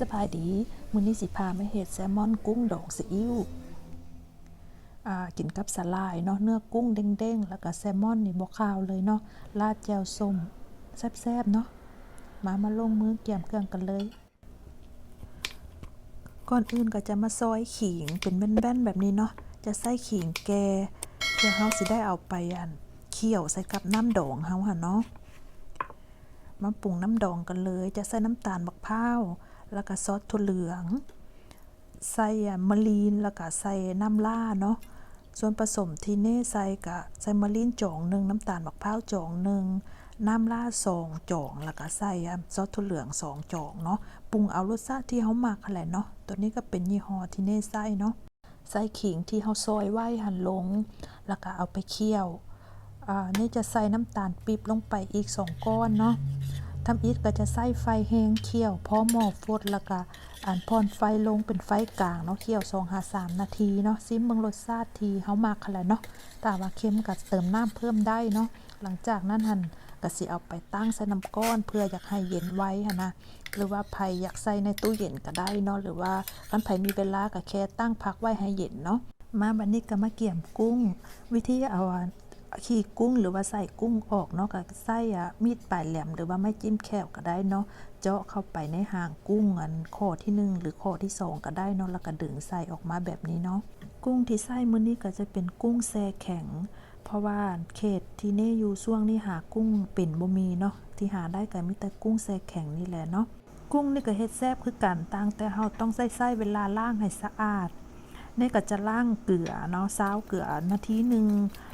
สบายดีมื้อนี้สิพามาเฮ็ดแซลมอนกุ้งดองซีอิ๊วอ่ากินกับสลายเนาะเนื้อกุ้งเด้งๆ แล้วก็แซลมอนนี่บ่คาวเลยเนาะราดแจ่วส้มแซ่บๆเนาะมามาลงมือเกี่ยมเครื่องกันเลย ก่อนอื่นก็จะมาซอยขิงเป็นแบนๆแบบนี้เนาะจะใส่ขิงแกเพื่อเฮาสิได้เอาไปอันเคี่ยวใส่กับน้ำดองเฮาหั่นเนาะมาปรุงน้ำดองกันเลย จะใส่น้ำตาลมะพร้าว แล้วก็ซอสถั่วเหลือง ใส่มะลีนแล้วก็ใส่น้ำล่าเนาะ ส่วนผสมที่เน่ใส่ก็ใส่มะลีนจ่องหนึ่งน้ำตาลมะพร้าวจ่องหนึ่งน้ำล่าสองจ่องแล้วก็ใส่ซอสถั่วเหลืองสองจ่องเนาะ ปรุงเอารสชาติที่เขาหมักแหละเนาะ ตัวนี้ก็เป็นยี่ห้อที่เน่ใส่เนาะ ใส่ขิงที่เขาซอยไว้หั่นลง แล้วก็เอาไปเคี่ยว อ่า นี่จะใส่น้ำตาลปี๊บลงไปอีก2ก้อนเนาะ ทำอีกก็จะใส่ไฟแห้งเคี่ยวพอหม้อฟดแล้วก็อ่านพรไฟลงเป็นไฟกลางเนาะเคี่ยว2 5 3นาทีเนาะซิมเบิ่งรสชาติทีเฮามักคั่นแหละเนาะถ้าว่าเค็มก็เติมน้ำเพิ่มได้เนาะหลังจากนั้นหั่นก็สิเอาไปตั้งใส่น้ำก้อนเพื่ออยากให้เย็นไว้หั่นนะหรือว่าไผอยากใส่ในตู้เย็นก็ได้เนาะหรือว่าคันไผมีเวลาก็แค่ตั้งพักไว้ให้เย็นเนาะมาบัดนี้ก็มาเกี่ยมกุ้ง วิธีเอา ขี้กุ้งหรือว่าใส่กุ้งออกเนาะก็ใส่อะมีดปลายแหลมหรือว่าไม่จิ้มแคบก็ได้เนาะเจาะเข้าไปในหางกุ้งอันข้อที่หนึ่งหรือข้อที่สองก็ได้เนาะแล้วก็ดึงใส่ออกมาแบบนี้เนาะกุ้งที่ใส่มื้อนี้ก็จะเป็นกุ้งแซ่แข็ง เพราะว่าเขตที่เน่อยู่ช่วงนี้หากุ้งเป็นบ่มีเนาะที่หาได้ก็มีแต่กุ้งแซ่แข็งนี่แหละเนาะกุ้งนี่ก็เฮ็ดแซ่บคือกันต่างแต่เฮาต้องใส่ใส่เวลาล้างให้สะอาด นี่ก็จะล่างเกลือเนาะซาวเกลือนาทีหนึ่ง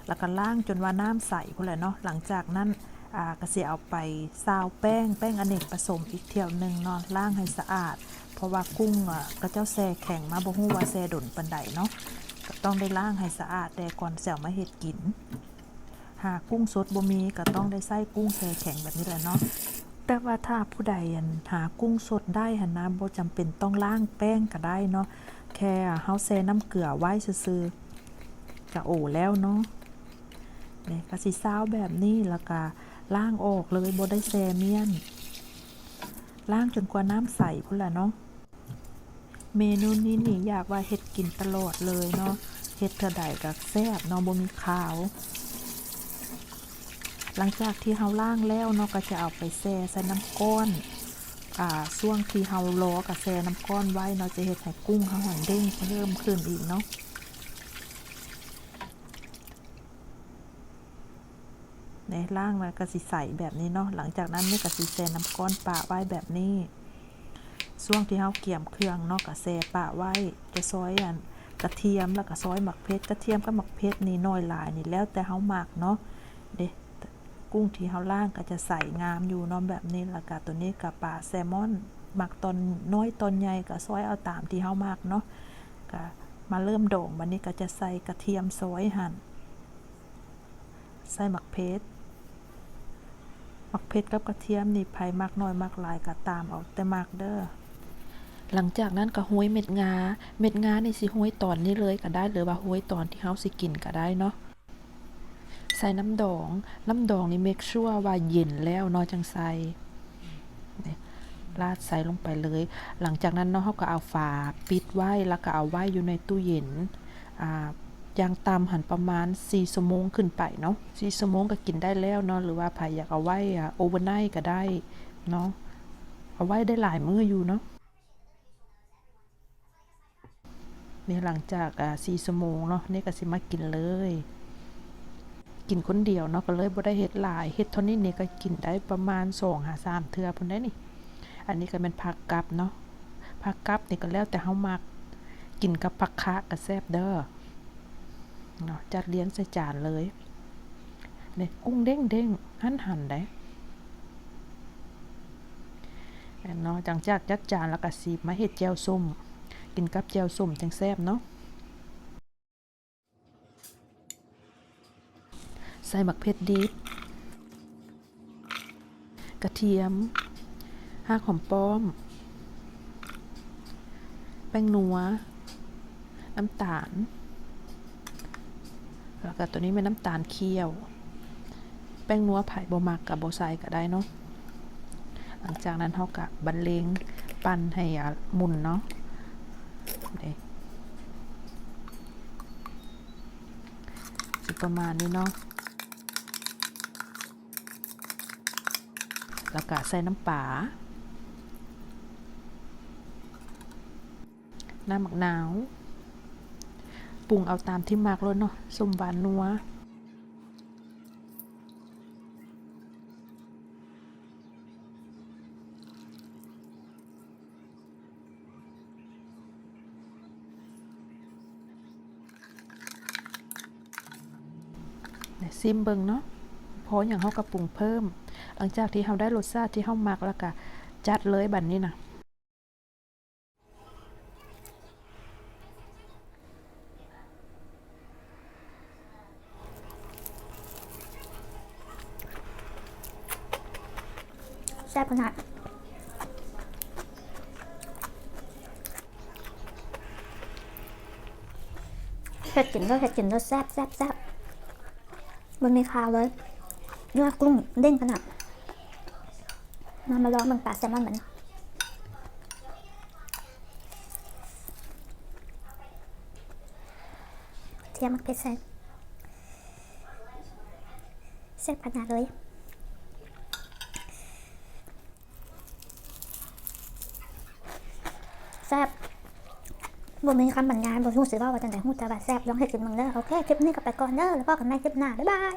แล้วก็ล่างจนว่าน้ำใสพุ่นแหละเนาะหลังจากนั้นอ่าก็สิเอาไปซาวแป้งแป้งอเนกผสมอีกเที่ยวหนึ่งเนาะล่างให้สะอาด เพราะว่ากุ้งอะก็เจ้าแซ่แข็งมาบ่ฮู้ว่าแซ่ดนปานใดเนาะก็ต้องได้ล่างให้สะอาดแต่ก่อนแซวมาเฮ็ดกิน หากกุ้งสดบ่มีก็ต้องได้ใส่กุ้งแช่แข็งแบบนี้แหละเนาะ แต่ว่าถ้าผู้ใดอันหากุ้งสดได้หันนะบ่จำเป็นต้องล้างแป้งก็ได้เนาะแค่เฮาแซ่น้ำเกลือไว้ซื่อๆก็โอ้แล้วเนาะเนี่ยก็สิซาวแบบนี้แล้วก็ล้างออกเลยบ่ได้แซ่เมียนล้างจนกว่าน้ำใสพุ่นล่ะเนาะเมนูนี้นี่อยากว่าเฮ็ดกินตลอดเลยเนาะเฮ็ดเท่าใดก็แซ่บเนาะบ่มีขาว หลังจากที่เฮาล่างแล้วเนาะก็จะเอาไปแช่ใส่น้ำก้อนอ่าช่วงที่เฮาล้อกับแช่น้ำก้อนไว้เนาะจะเฮ็ดให้กุ้งเฮาหันเด้งเพิ่มขึ้นอีกเนาะในล่างมันก็สิใส่แบบนี้เนาะหลังจากนั้นนี่ก็สิแช่น้ำก้อนปะไว้แบบนี้ช่วงที่เฮาเกี่ยมเครื่องเนาะก็แช่ปะไว้จะซอยอันกระเทียมแล้วก็ซอยหมักเพชรกระเทียมกับหมักเพชรนี่น้อยหลายนี่แล้วแต่เฮาหมักเนาะเด้ กุ้งที่เฮาล่างก็จะใส่งามอยู่เนาะแบบนี้ล้วก็ตัวนี้กับปลาแซลมอนหมักตนน้อยตนใหญ่ก็ซอยเอาตามที่เฮามักเนาะก็มาเริ่มโด่งวันนี้ก็จะใส่กระเทียมซอยหั่นใส่หมักเพชรหมักเพชรกับกระเทียมนี่ไผมักน้อยมักหลายก็ตามเอาแต่มักเด้อหลังจากนั้นก็ห้วยเม็ดงา เม็ดงาในี่สิห้วยตอนนี้เลยก็ได้หรือว่าห้วยตอนที่เฮาสิกินก็ได้เนาะ ใส่น้ำดอง น้ำดองนี่เมคชัวว่าเย็นแล้วเนาะจังใส่นี่ราดใส่ลงไปเลย หลังจากนั้นเนาะเขาก็เอาฝาปิดไว้แล้วก็เอาไว้อยู่ในตู้เย็นอ่าอย่างตามหันประมาณ4ชั่วโมงขึ้นไปเนาะ4ชั่วโมงก็กินได้แล้วเนาะหรือว่าใครอยากเอาไว้โอเวอร์ไนท์ก็ได้เนาะเอาไว้ได้หลายมื้ออยู่เนาะนี่หลังจากอ่า4ชั่วโมงเนาะนี่ก็สิมากินเลย กินคนเดียวเนาะก็เลยบ่ได้เฮ็ดหลายเฮ็ดเท่านี้นี่ก็กินได้ประมาณ2หา3เทื่อพุ่นได้นี่ อันนี้ก็เป็นผักกับเนาะผักกับนี่ก็แล้วแต่เฮามักกินกับผักคะก็แซ่บเด้อเนาะจัดเลี้ยงใส่จานเลยนี่กุ้งเด้งเด้งหั่นหั่นได้เนาะจังจากจัดจานแล้วก็สิมาเฮ็ดแจวส้ม กินกับแจวส้มจังแซ่บเนาะ ใส่หมักเพชรดิบ กระเทียมห้ากหอมป้อม แป้งนัว น้ำตาล แล้วก็ตัวนี้เป็นน้ำตาลเคี่ยว แป้งนัวไผ่บมักกับโบใส่ก็ได้เนาะ หลังจากนั้นเขากับบรรเลงปั้นให้หมุนเนาะเดประมาณนี้เนาะ แล้วก็ใส่น้ำปลาน้ำหมักนาวปรุงเอาตามที่มากเลยเนาะสมหวานนัวเนี่ยซิมเบิงเนาะพราะอย่างเขากระปรุงเพิ่ม หลังจากที่เขาได้รสชาติที่เขามักแล้วก็จัดเลยบัดนนี้นะแซ่บขนาดเผ็ดกินก็เผ็ดกินก็แซ่บแซ่บแซ่บมันมีคาวเลย เนื้อกุ้งเด้งขนาดมามาลองมันปลาแซลมอนเหมือนเทียมมันเผ็ดแซ่บแซ่บขนาดเลยแซ่บบ่มีคำบรรยายบ่รู้สึกว่าว่าจังได๋ฮู้แต่ว่าแซ่บลองให้กินมึงเด้อโอเค คลิปนี้ก็ไปก่อนเด้อแล้วพบกันใหม่คลิปหน้า บ๊ายบาย